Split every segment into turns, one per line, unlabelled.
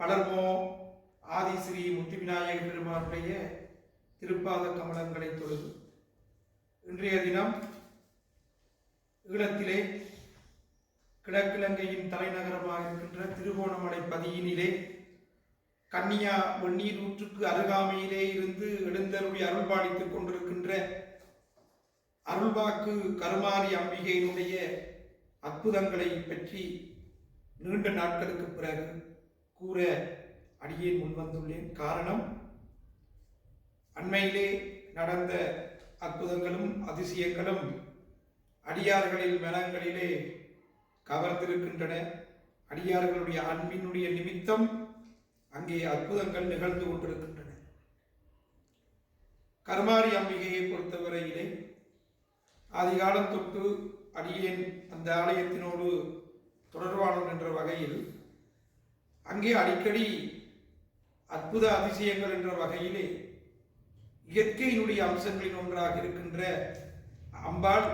வளர்வோம் ஆதி ஸ்ரீ முத்து விநாயக பெருமானுடைய திருப்பாத கமலங்களை தொழுது. இன்றைய தினம் ஈழத்திலே கிழக்கிழங்கையின் தலைநகரமாக இருக்கின்ற திருகோணமலை பதியினிலே கன்னியா வெந்நீர் ஊற்றுக்கு அருகாமையிலே இருந்து எழுந்தருளி அருள்பாலித்துக் கொண்டிருக்கின்ற அருள்வாக்கு கருமாரி அம்பிகையினுடைய அற்புதங்களை பற்றி நீண்ட நாட்களுக்கு பிறகு கூற அடியேன் முன்வந்துள்ளேன். காரணம் அண்மையிலே நடந்த அற்புதங்களும் அதிசயங்களும் அடியார்களின் மனங்களிலே கவர்ந்திருக்கின்றன. அடியார்களுடைய அன்பினுடைய நிமித்தம் அங்கே அற்புதங்கள் நிகழ்ந்து கொண்டிருக்கின்றன. கர்மாரி அம்பிகையை பொறுத்தவரையிலே ஆதிகாலம் தொட்டு அடியேன் அந்த ஆலயத்தினோடு தொடர்பாளன் என்ற வகையில் அங்கே அடிக்கடி அற்புத அதிசயங்கள் என்ற வகையிலே இயற்கையினுடைய அம்சங்களில் ஒன்றாக இருக்கின்ற அம்பாள்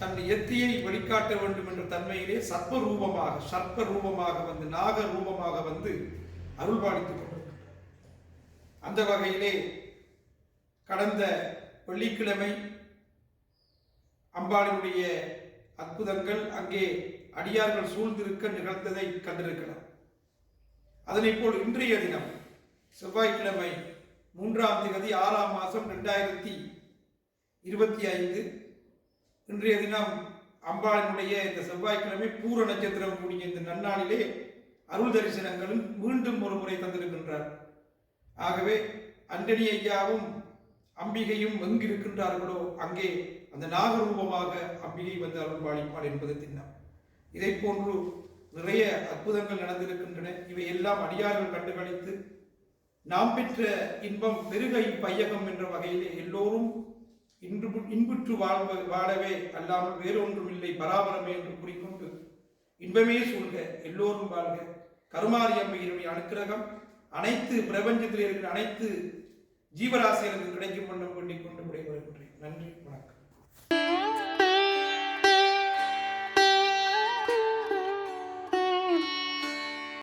தன் இயற்கையை வெளிக்காட்ட வேண்டும் என்ற தன்மையிலே சர்ப்ப ரூபமாக சர்ப்ப ரூபமாக வந்து நாக ரூபமாக வந்து அருள்பாலித்துக் கொண்டிருக்கின்றார். அந்த வகையிலே கடந்த வெள்ளிக்கிழமை அம்பாளினுடைய அற்புதங்கள் அங்கே அடியார்கள் சூழ்ந்திருக்க நிகழ்ந்ததை கண்டிருக்கலாம். அதனை போல் இன்றைய தினம் செவ்வாய்க்கிழமை மூன்றாம் தேதி ஆறாம் மாதம் ரெண்டாயிரத்தி இருபத்தி ஐந்து. இன்றைய தினம் அம்பாளினுடைய இந்த செவ்வாய்க்கிழமை பூர நட்சத்திரம் கூடிய இந்த நன்னாளிலே அருள் தரிசனங்களும் மீண்டும் ஒரு முறை தந்திருக்கின்றார். ஆகவே அண்டனி ஐயாவும் அம்பிகையும் எங்கிருக்கின்றார்களோ அங்கே அந்த நாகரூபமாக அம்பிகை வந்து அருள்பாளிப்பாள் என்பது திண்ணம். இதை போன்று நிறைய அற்புதங்கள் நடந்திருக்கின்றன. இவை எல்லாம் அடியார்கள் கண்டுகளித்து நாம் பெற்ற இன்பம் பெருகை பையகம் என்ற வகையிலே எல்லோரும் இன்று இன்புற்று வாழ்வ வாழவே அல்லாமல் வேறொன்றும் இல்லை பராபரமே என்று கூறிக்கொண்டு இன்பமே சொல்க எல்லோரும் வாழ்க. கருமாரி அம்மையினுடைய அனுக்கிரகம் அனைத்து பிரபஞ்சத்தில் இருக்கிற அனைத்து ஜீவராசிகளுக்கு கிடைக்கும் வண்ணம் வேண்டிக் கொண்டு விடைபெறுகின்றேன். நன்றி வணக்கம்.